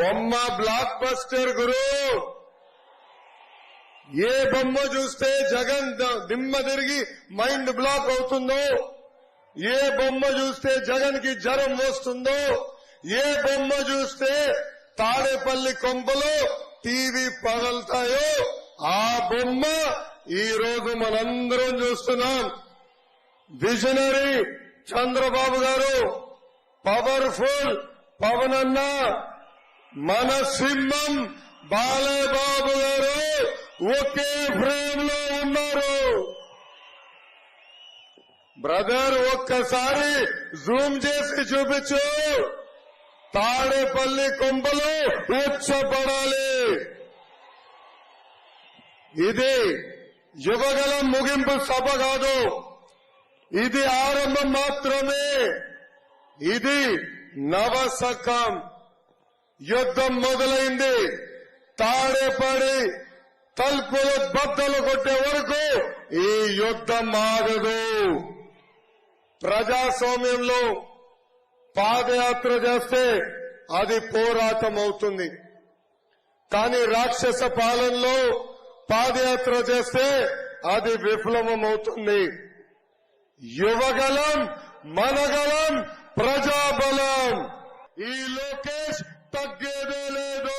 బొమ్మ block buster గురు. ఏ బొమ్మ చూస్తే జగన్ దిమ్మ తిరిగి మైండ్ బ్లాక్ అవుతుందో ఏ బొమ్మ చూస్తే జగన్కి జ్వరం వస్తుందో ఏ బొమ్మ చూస్తే తాడేపల్లి కొంపలు టీవీ పగలుతాయో ఆ బొమ్మ ఈ రోజు మనందరం చూస్తున్నాం. విజనరీ చంద్రబాబు గారు పవర్ఫుల్ పవన్ అన్న మన సింహం బాలయబాబు గారు ఒకే ఫ్రేమ్లో ఉన్నారు. బ్రదర్ ఒక్కసారి జూమ్ చేసి చూపించు. తాడేపల్లి కొంపలు ఉచ్చపడాలి. ఇది యువగలం ముగింపు సభ కాదు. ఇది ఆరంభం మాత్రమే. ఇది నవశకం యుద్ధం మొదలైంది. తాడేపడి తలుపులు బద్దలు కొట్టే వరకు ఈ యుద్ధం ఆగదు. ప్రజాస్వామ్యంలో పాదయాత్ర చేస్తే అది పోరాటం అవుతుంది. కానీ రాక్షస పాలనలో పాదయాత్ర చేస్తే అది విఫలమవుతుంది. యువగలం మనగలం ప్రజాబలం. ఈ లోకేష్ తగ్గేదే లేదు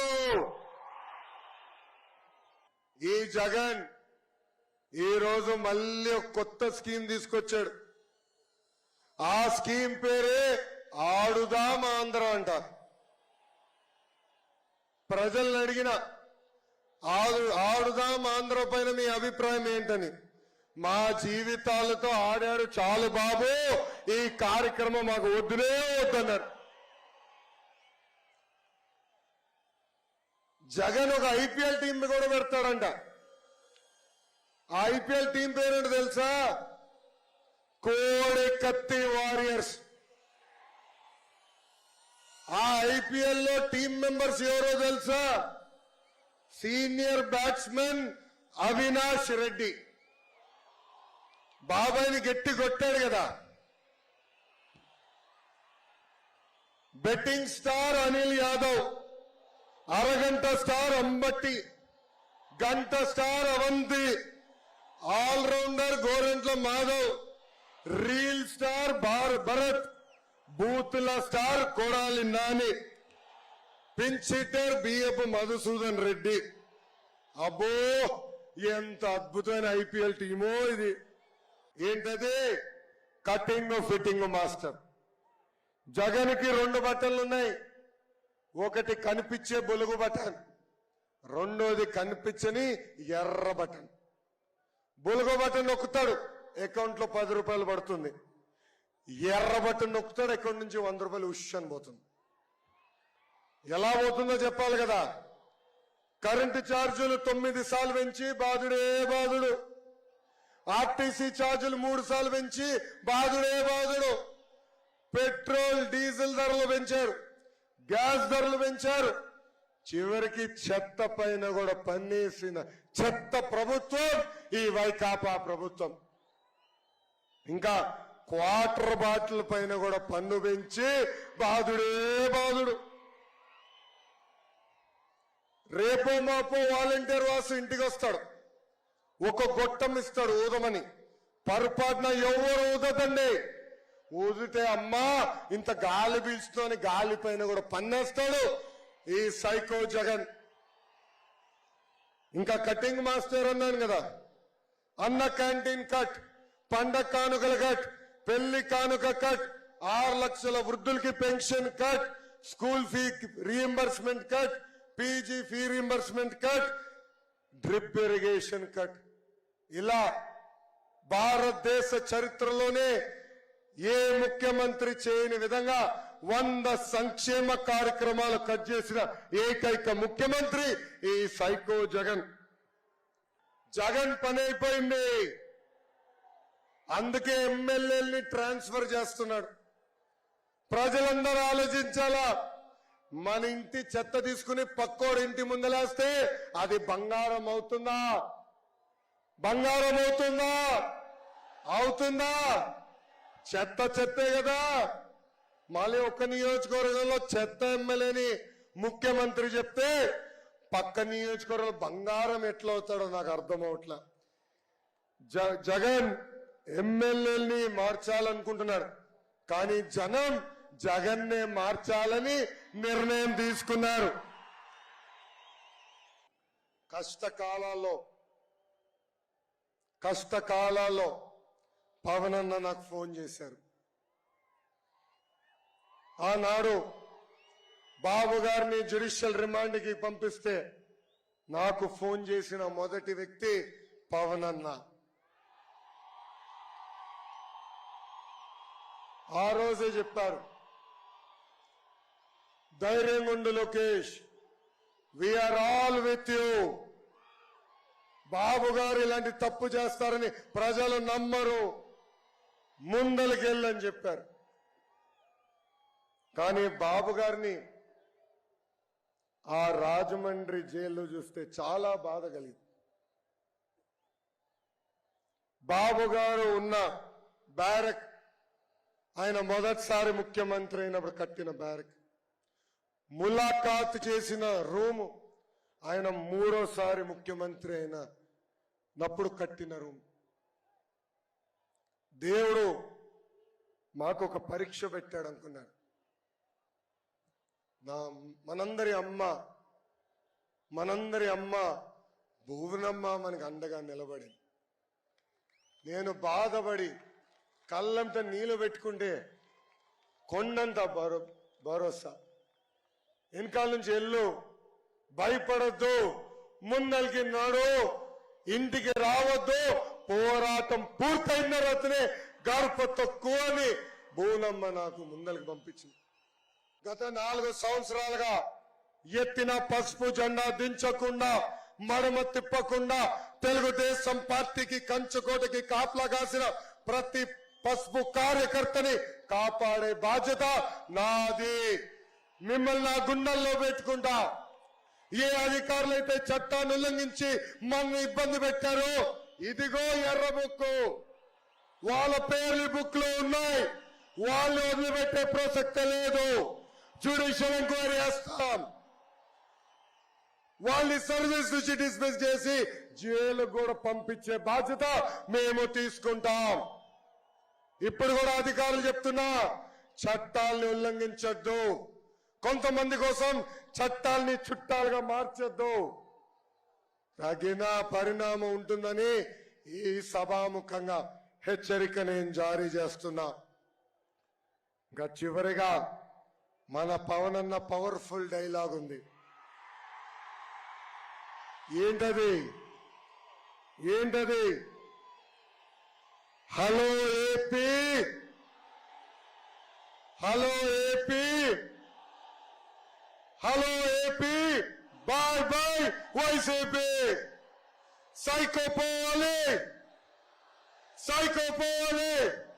ఈ జగన్ ఈ రోజు మళ్ళీ ఒక కొత్త స్కీమ్ తీసుకొచ్చాడు. ఆ స్కీమ్ పేరే ఆడుదాం ఆంధ్ర అంట. ప్రజల్ని అడిగిన ఆడు ఆడుదాం ఆంధ్ర పైన మీ అభిప్రాయం ఏంటని? మా జీవితాలతో ఆడారు చాలు బాబు ఈ కార్యక్రమం మాకు వద్దులే వద్దన్నారు. జగన్ ఒక ఐపీఎల్ టీం కూడా పెడతాడంట. ఆ ఐపీఎల్ టీం పేరేంటి తెలుసా? కోడి కత్తి వారియర్స్. ఆ ఐపీఎల్లో టీం మెంబర్స్ ఎవరో తెలుసా? Senior batsmen Avinash Reddy. బాబాయ్ని గట్టి కొట్టాడు కదా. Betting star Anil Yadav. అరగంట స్టార్ అంబట్టి గంట star Avanthi allrounder Gorantla Madhav reel star bar Bharat బూతుల star Kodali Nani pinch hitter BF Madhusudan Reddy. అబ్బో ఎంత అద్భుతమైన ఐపీఎల్ టీమో ఇది. ఏంటది? Cutting fitting master. జగన్కి రెండు బట్టలు ఉన్నాయి ఒకటి కనిపించే బొలుగు బటన్ రెండోది కనిపించని ఎర్ర బటన్. బొలుగు బటన్ నొక్కుతాడు అకౌంట్లో పది రూపాయలు పడుతుంది. ఎర్ర బటన్ నొక్కుతాడు అకౌంట్ నుంచి వంద రూపాయలు ఉష్ అని పోతుంది. ఎలా పోతుందో చెప్పాలి కదా. కరెంటు ఛార్జీలు తొమ్మిది సార్లు పెంచి బాధుడే బాధుడు ఆర్టీసీ ఛార్జీలు మూడు సార్లు పెంచి బాధుడే బాధుడు పెట్రోల్ డీజిల్ ధరలు పెంచారు. గ్యాస్ ధరలు పెంచారు. చివరికి చెత్త పైన కూడా పన్నేసిన చెత్త ప్రభుత్వం ఈ వైకాపా ప్రభుత్వం. ఇంకా క్వార్టర్ బాటిల్ పైన కూడా పన్ను పెంచి బాధుడే బాధుడు. రేపో మాపో వాలంటీర్ వాసు ఇంటికి వస్తాడు ఒక గొట్టం ఇస్తాడు ఊదమని. పొరపాటున ఎవరు ఊదదండి. ఊదితే అమ్మా ఇంత గాలి పీల్చుతోని గాలి పైన కూడా పన్నేస్తాడు ఈ సైకో జగన్. ఇంకా కటింగ్ మాస్టర్ అన్నాను కదా. అన్న క్యాంటీన్ కట్ పండగ కానుకల కట్ పెళ్ళి కానుక కట్ ఆరు లక్షల వృద్ధులకి pension cut school fee reimbursement cut PG fee reimbursement cut drip irrigation cut ఇలా భారతదేశ చరిత్రలోనే ఏ ముఖ్యమంత్రి చేయని విధంగా వంద సంక్షేమ కార్యక్రమాలు కట్ చేసిన ఏకైక ముఖ్యమంత్రి ఈ సైకో జగన్. జగన్ పని అయిపోయింది. అందుకే ఎమ్మెల్యేల్ని ట్రాన్స్ఫర్ చేస్తున్నాడు. ప్రజలందరూ ఆలోచించాలా? మన ఇంటి చెత్త తీసుకుని పక్కోడి ఇంటి ముందలేస్తే అది బంగారం అవుతుందా? బంగారం అవుతుందా? అవుతుందా? చెత్త చెత్తే కదా. మళ్ళీ ఒక్క నియోజకవర్గంలో చెత్త ఎమ్మెల్యేని ముఖ్యమంత్రి చెప్తే పక్క నియోజకవర్గంలో బంగారం ఎట్లా అవుతాడో నాకు అర్థం అవట్లా జ- జగన్ ఎమ్మెల్యేని మార్చాలనుకుంటున్నాడు. కానీ జనం జగన్నే మార్చాలని నిర్ణయం తీసుకున్నారు. కష్టకాలాల్లో కష్టకాలాల్లో పవన్ అన్న నాకు ఫోన్ చేశారు. ఆనాడు బాబు గారిని జ్యుడిషియల్ రిమాండ్కి పంపిస్తే నాకు ఫోన్ చేసిన మొదటి వ్యక్తి పవన్ అన్న ఆ రోజే చెప్పారు ధైర్యం ఉండు Lokesh we are all with you Babu garu ఇలాంటి తప్పు చేస్తారని ప్రజలు నమ్మరు. ముందలకెళ్ళని చెప్పారు. కానీ బాబు గారిని ఆ రాజమండ్రి జైల్లో చూస్తే చాలా బాధ కలిగింది. బాబు గారు ఉన్న బ్యారక్ ఆయన మొదటిసారి ముఖ్యమంత్రి అయినప్పుడు కట్టిన బ్యారక్ ములాఖాత్ చేసిన రూము ఆయన మూడోసారి ముఖ్యమంత్రి అయినప్పుడు కట్టిన రూమ్. దేవుడు మాకు ఒక పరీక్ష పెట్టాడు అనుకున్నాడు నా మనందరి అమ్మ మనందరి అమ్మ భువనమ్మ మనకు అండగా నిలబడింది. నేను బాధపడి కళ్ళంత నీళ్ళు పెట్టుకుంటే కొండంత భరో భరోసా. వెనకాల నుంచి ఎల్లు భయపడద్దు ముందలికి నాడు ఇంటికి రావద్దు పోరాటం పూర్తయిన తర్వాతనే గడప తక్కువ అని భూనమ్మ నాకు ముందరికి పంపించింది. గత నాలుగు సంవత్సరాలుగా ఎత్తిన పసుపు జెండా దించకుండా మడమ తిప్పకుండా తెలుగుదేశం పార్టీకి కంచుకోటకి కాపలా కాసిన ప్రతి పసుపు కార్యకర్తని కాపాడే బాధ్యత నాది. మిమ్మల్ని నా గుండెల్లో పెట్టుకుంటా. ఏ అధికారులు అయితే చట్టాన్ని ఉల్లంఘించి మన ఇబ్బంది పెట్టారో ఇదిగో ఎర్ర బుక్కు. వాళ్ళ పేర్లు బుక్లో ఉన్నాయి. వాళ్ళు వదిలిపెట్టే ప్రసక్తే లేదు. జ్యుడిషియల్ ఎంక్వైరీ చేస్తాం వాళ్ళని సర్వీస్ నుంచి డిస్మిస్ చేసి జైలు కూడా పంపించే బాధ్యత మేము తీసుకుంటాం. ఇప్పుడు కూడా అధికారులు చెప్తున్నా చట్టాల్ని ఉల్లంఘించొద్దు. కొంతమంది కోసం చట్టాల్ని చుట్టాలుగా మార్చొద్దు. తగిన పరిణామం ఉంటుందని ఈ సభాముఖంగా హెచ్చరిక నేను జారీ చేస్తున్నా. ఇంకా చివరిగా మన పవన్ అన్న పవర్ఫుల్ డైలాగ్ ఉంది. ఏంటది? ఏంటది? Hello AP! Hello AP! Hello YCP! Psycho Pole! Psycho Pole!